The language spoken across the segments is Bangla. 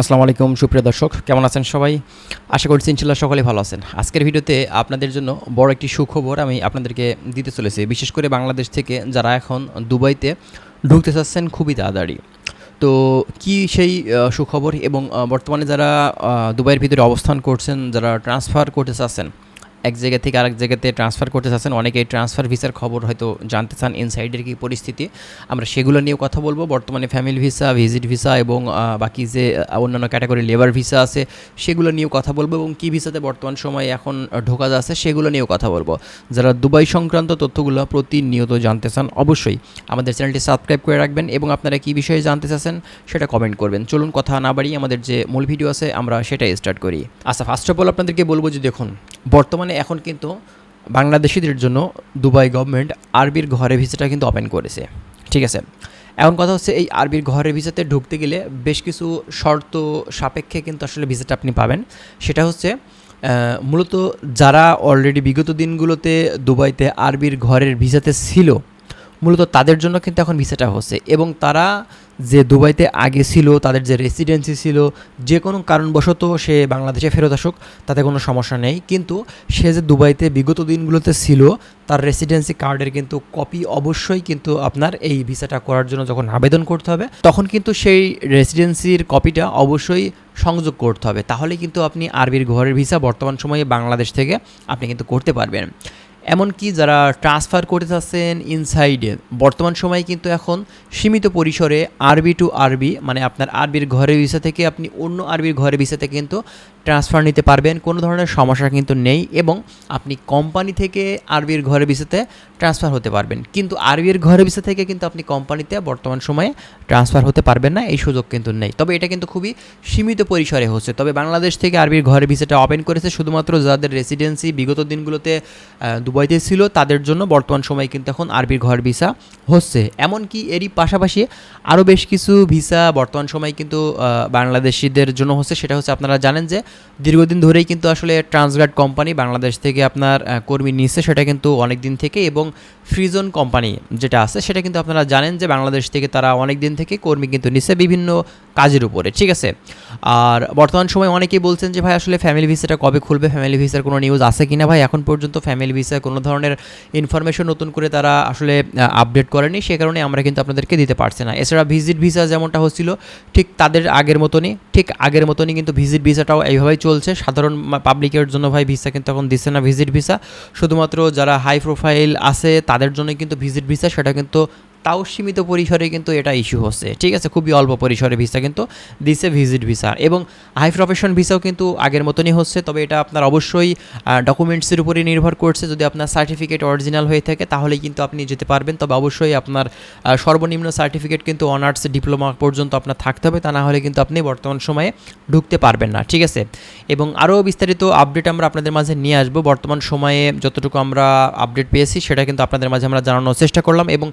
আসসালামু আলাইকুম, সুপ্রিয় দর্শক, কেমন আছেন সবাই? আশা করছি ইনশাল্লাহ সকলে ভালো আছেন। আজকের ভিডিওতে আপনাদের জন্য বড় একটি সুখবর আমি আপনাদেরকে দিতে চলেছি। বিশেষ করে বাংলাদেশ থেকে যারা এখন দুবাইতে ঢুকতে চাচ্ছেন, খুবই তাড়াতাড়ি। তো কি সেই সুখবর এবং বর্তমানে যারা দুবাইয়ের ভিতরে অবস্থান করছেন, যারা ট্রান্সফার করতে চাচ্ছেন এক জায়গা থেকে আরেক জায়গাতে ট্রান্সফার করতে চাচ্ছেন। অনেকে ট্রান্সফার ভিসার খবর হয়তো জানতে চান ইনসাইডের কি পরিস্থিতি। আমরা সেগুলো নিয়েও কথা বলব। বর্তমানে ফ্যামিলি ভিসা ভিজিট ভিসা এবং বাকি যে অন্যান্য ক্যাটাগরি লেবার ভিসা আছে, সেগুলো নিয়েও কথা বলব এবং কী ভিসাতে বর্তমান সময়ে এখন ঢোকা যাচ্ছে, সেগুলো নিয়েও কথা বলব। যারা দুবাই সংক্রান্ত তথ্যগুলো প্রতিনিয়ত জানতে চান, অবশ্যই আমাদের চ্যানেলটি সাবস্ক্রাইব করে রাখবেন এবং আপনারা কী বিষয়ে জানতে চাচ্ছেন, সেটা কমেন্ট করবেন। চলুন কথা না বাড়িয়ে আমাদের যে মূল ভিডিও আছে, আমরা সেটাই স্টার্ট করি। আচ্ছা ফার্স্ট অফ অল আপনাদেরকে বলব যে দেখুন বর্তমানে এখন কিন্তু বাংলাদেশিদের জন্য দুবাই গভর্নমেন্ট আরবির ঘরে ভিসাটা কিন্তু ওপেন করেছে। ঠিক আছে? এখন কথা হচ্ছে এই আরবির ঘরের ভিসাতে ঢুকতে গেলে বেশ কিছু শর্ত সাপেক্ষে কিন্তু আসলে ভিসাটা আপনি পাবেন। সেটা হচ্ছে মূলত যারা অলরেডি বিগত দিনগুলোতে দুবাইতে আরবির ঘরের ভিসাতে ছিল মূলত তাদের জন্য কিন্তু এখন ভিসাটা হচ্ছে। এবং তারা যে দুবাইতে আগে ছিল, তাদের যে রেসিডেন্সি ছিল, যে কোনো কারণবশত সে বাংলাদেশে ফেরত আসুক, তাতে কোনো সমস্যা নেই। কিন্তু সে যে দুবাইতে বিগত দিনগুলোতে ছিল, তার রেসিডেন্সি কার্ডের কিন্তু কপি অবশ্যই কিন্তু আপনার এই ভিসাটা করার জন্য যখন আবেদন করতে হবে, তখন কিন্তু সেই রেসিডেন্সির কপিটা অবশ্যই সংযোগ করতে হবে। তাহলে কিন্তু আপনি আরবির ঘরের ভিসা বর্তমান সময়ে বাংলাদেশ থেকে আপনি কিন্তু করতে পারবেন। এমনকি যারা ট্রান্সফার করতে চাচ্ছেন ইনসাইডে বর্তমান সময়ে কিন্তু এখন সীমিত পরিসরে আরবি টু আরবি মানে আপনার আরবির ঘরে ভিসা থেকে আপনি অন্য আরবির ঘরে ভিসাতে কিন্তু ট্রান্সফার নিতে পারবেন, কোনো ধরনের সমস্যা কিন্তু নেই এবং আপনি কোম্পানি থেকে আরবির ঘরে ভিসাতে ট্রান্সফার হতে পারবেন। কিন্তু আরবির ঘরে ভিসা থেকে কিন্তু আপনি কোম্পানিতে বর্তমান সময়ে ট্রান্সফার হতে পারবেন না, এই সুযোগ কিন্তু নেই। তবে এটা কিন্তু খুবই সীমিত পরিসরে হচ্ছে। তবে বাংলাদেশ থেকে আরবির ঘরে ভিসাটা ওপেন করেছে শুধুমাত্র যাদের রেসিডেন্সি বিগত দিনগুলোতে দুবাইতে ছিল, তাদের জন্য বর্তমান সময়ে কিন্তু এখন আরবির ঘর ভিসা হচ্ছে। এমনকি এরই পাশাপাশি আরও বেশ কিছু ভিসা বর্তমান সময়ে কিন্তু বাংলাদেশিদের জন্য হচ্ছে। সেটা হচ্ছে আপনারা জানেন যে দীর্ঘদিন ধরেই কিন্তু আসলে ট্রান্সগার্ড কোম্পানি বাংলাদেশ থেকে আপনার কর্মী নিচ্ছে, সেটা কিন্তু অনেক দিন থেকে এবং ফ্রিজন কোম্পানি যেটা আছে, সেটা কিন্তু আপনারা জানেন যে বাংলাদেশ থেকে তারা অনেক দিন থেকে কর্মী কিন্তু নিচ্ছে বিভিন্ন কাজের উপরে, ঠিক আছে? আর বর্তমান সময় অনেকেই বলছেন যে, ভাই, আসলে ফ্যামিলি ভিসাটা কবে খুলবে? ফ্যামিলি ভিসার কোনো নিউজ আছে কিনা? ভাই, এখন পর্যন্ত ফ্যামিলি ভিসা কোনো ধরনের ইনফরমেশন নতুন করে তারা আসলে আপডেট করেনি। সে কারণে আমরা কিন্তু আপনাদেরকে দিতে পারছি না। এছাড়া ভিজিট ভিসা যেমনটা হচ্ছিল, ঠিক তাদের আগের মতনই, ঠিক আগের মতনই কিন্তু ভিজিট ভিসাটাও এইভাবেই চলছে। সাধারণ পাবলিকের জন্য ভাই ভিসা কিন্তু এখন দিচ্ছে না ভিজিট ভিসা শুধুমাত্র যারা হাই প্রোফাইল আছে তাদের জন্য কিন্তু ভিজিট ভিসা সেটা কিন্তু তাও সীমিত পরিসরে কিন্তু এটা ইস্যু হচ্ছে। ঠিক আছে, খুবই অল্প পরিসরে ভিসা কিন্তু দিছে ভিজিট ভিসা এবং হাই প্রফেশন ভিসাও কিন্তু আগের মতনই হচ্ছে, তবে এটা আপনার অবশ্যই ডকুমেন্টসের উপরে নির্ভর করছে। যদি আপনার সার্টিফিকেট অরিজিনাল হয়ে থাকে, তাহলেই কিন্তু আপনি যেতে পারবেন। তবে অবশ্যই আপনার সর্বনিম্ন সার্টিফিকেট কিন্তু অনার্স ডিপ্লোমা পর্যন্ত আপনার থাকতে হবে। তা না হলে কিন্তু আপনি বর্তমান সময়ে ঢুকতে পারবেন না। ঠিক আছে? এবং আরও বিস্তারিত আপডেট আমরা আপনাদের মাঝে নিয়ে আসব। বর্তমান সময়ে যতটুকু আমরা আপডেট পেয়েছি, সেটা কিন্তু আপনাদের মাঝে আমরা জানানোর চেষ্টা করলাম। এবং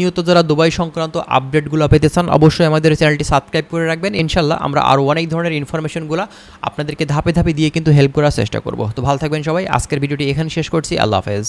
প্রতিনিয়ত যারা দুবাই সংক্রান্ত আপডেটগুলো পেতে চান, অবশ্যই আমাদের চ্যানেলটি সাবস্ক্রাইব করে রাখবেন। ইনশাল্লাহ আমরা আরও অনেক ধরনের ইনফরমেশনগুলো আপনাদেরকে ধাপে ধাপে দিয়ে কিন্তু হেল্প করার চেষ্টা করব। তো ভালো থাকবেন সবাই। আজকের ভিডিওটি এখানে শেষ করছি। আল্লাহ হাফেজ।